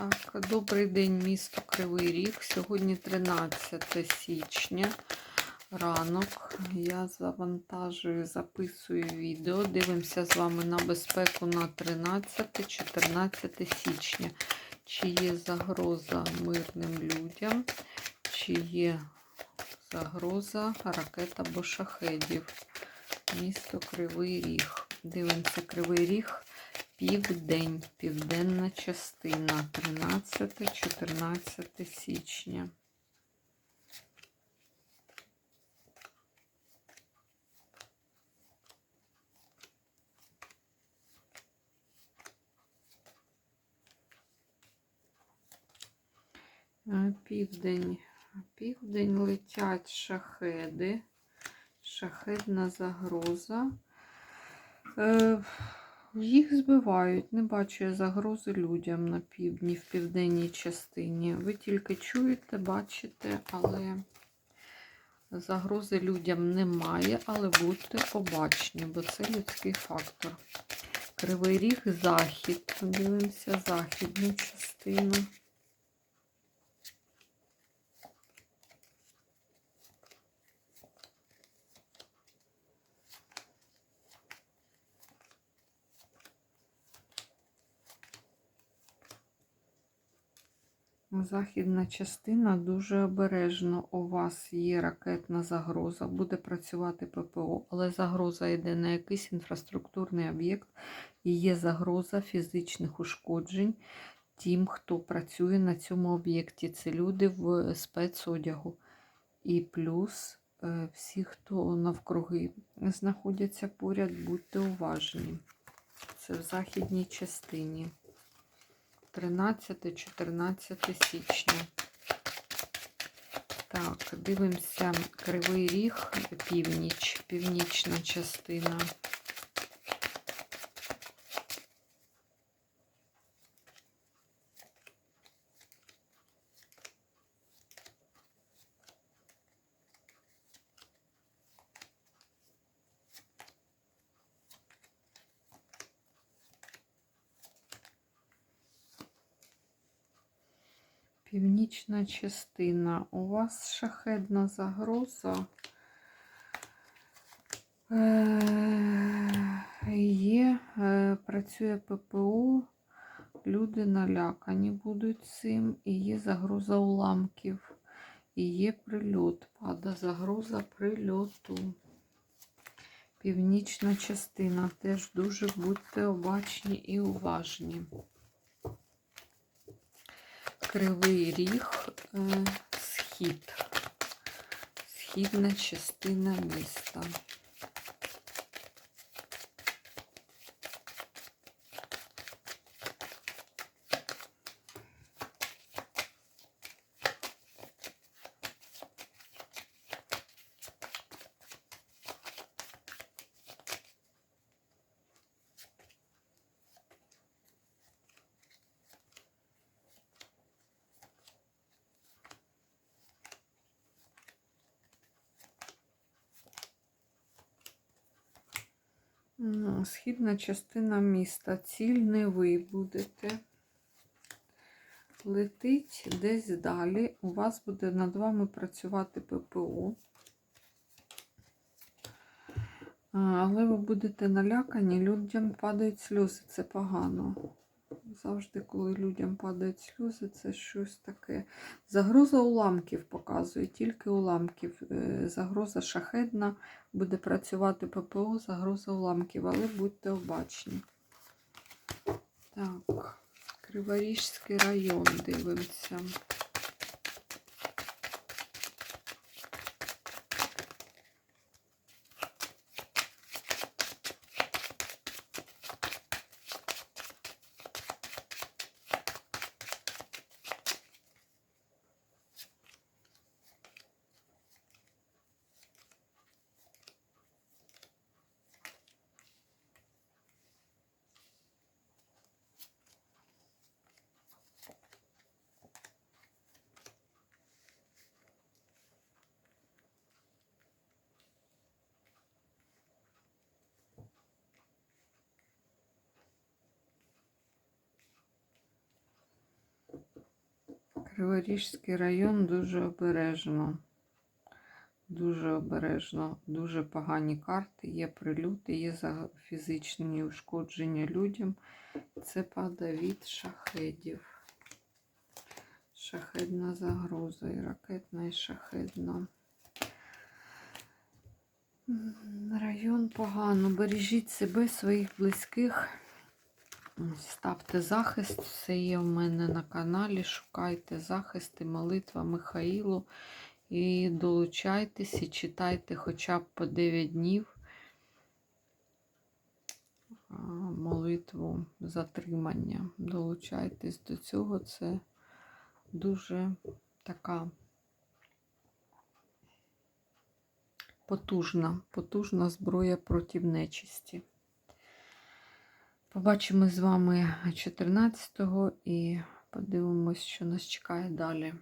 Так, добрий день, місто Кривий Ріг. Сьогодні 13 січня. Ранок. Я завантажую, записую відео. Дивимося з вами на безпеку на 13-14 січня. Чи є загроза мирним людям, чи є загроза ракет або шахедів. Місто Кривий Ріг. Дивимося Кривий Ріг. Південь, південна частина 13-14 січня. Е, Південь, південь летять шахеди, шахедна загроза. Їх збивають, не бачу я загрози людям на півдні, в південній частині. Ви тільки чуєте, бачите, але загрози людям немає, але будьте обачні, бо це людський фактор. Кривий ріг, захід. Дивимося західну частину. Західна частина дуже обережно. У вас є ракетна загроза, буде працювати ППО, але загроза йде на якийсь інфраструктурний об'єкт і є загроза фізичних ушкоджень тим, хто працює на цьому об'єкті. Це люди в спецодягу. І плюс е, всі, хто навкруги знаходяться поряд, будьте уважні. Це в західній частині. 13-14 січня. Так, дивимося Кривий Ріг, північ, північна частина. Північна частина. У вас шахедна загроза. Е, Є, е, працює ППО, люди налякані будуть цим, і є загроза уламків, і є прильот. Пада загроза прильоту. Північна частина. Теж дуже будьте обачні і уважні. Кривий ріг, е, схід, східна частина міста. Східна частина міста. Ціль не ви будете. Летить десь далі. У вас буде над вами працювати ППО. Але ви будете налякані, людям падають сльози, це погано. Завжди, коли людям падають сльози, це щось таке. Загроза уламків показує, тільки уламків. Е, загроза шахедна, буде працювати ППО, загроза уламків, але будьте обачні. Так, Криворіжський район дивимося. Криворіжський район дуже обережно. Дуже обережно, дуже погані карти, є прильоти, є фізичні ушкодження людям. Це падає від шахедів. Шахедна загроза, і ракетна, і шахедна. Район погано. Бережіть себе, своїх близьких. Ставте захист, все є в мене на каналі. Шукайте захисти, молитва Михаїлу. І долучайтесь і читайте хоча б по 9 днів молитву затримання. Долучайтесь до цього. Це дуже така потужна, потужна зброя проти нечисті. Побачимо з вами 14-го і подивимось, що нас чекає далі.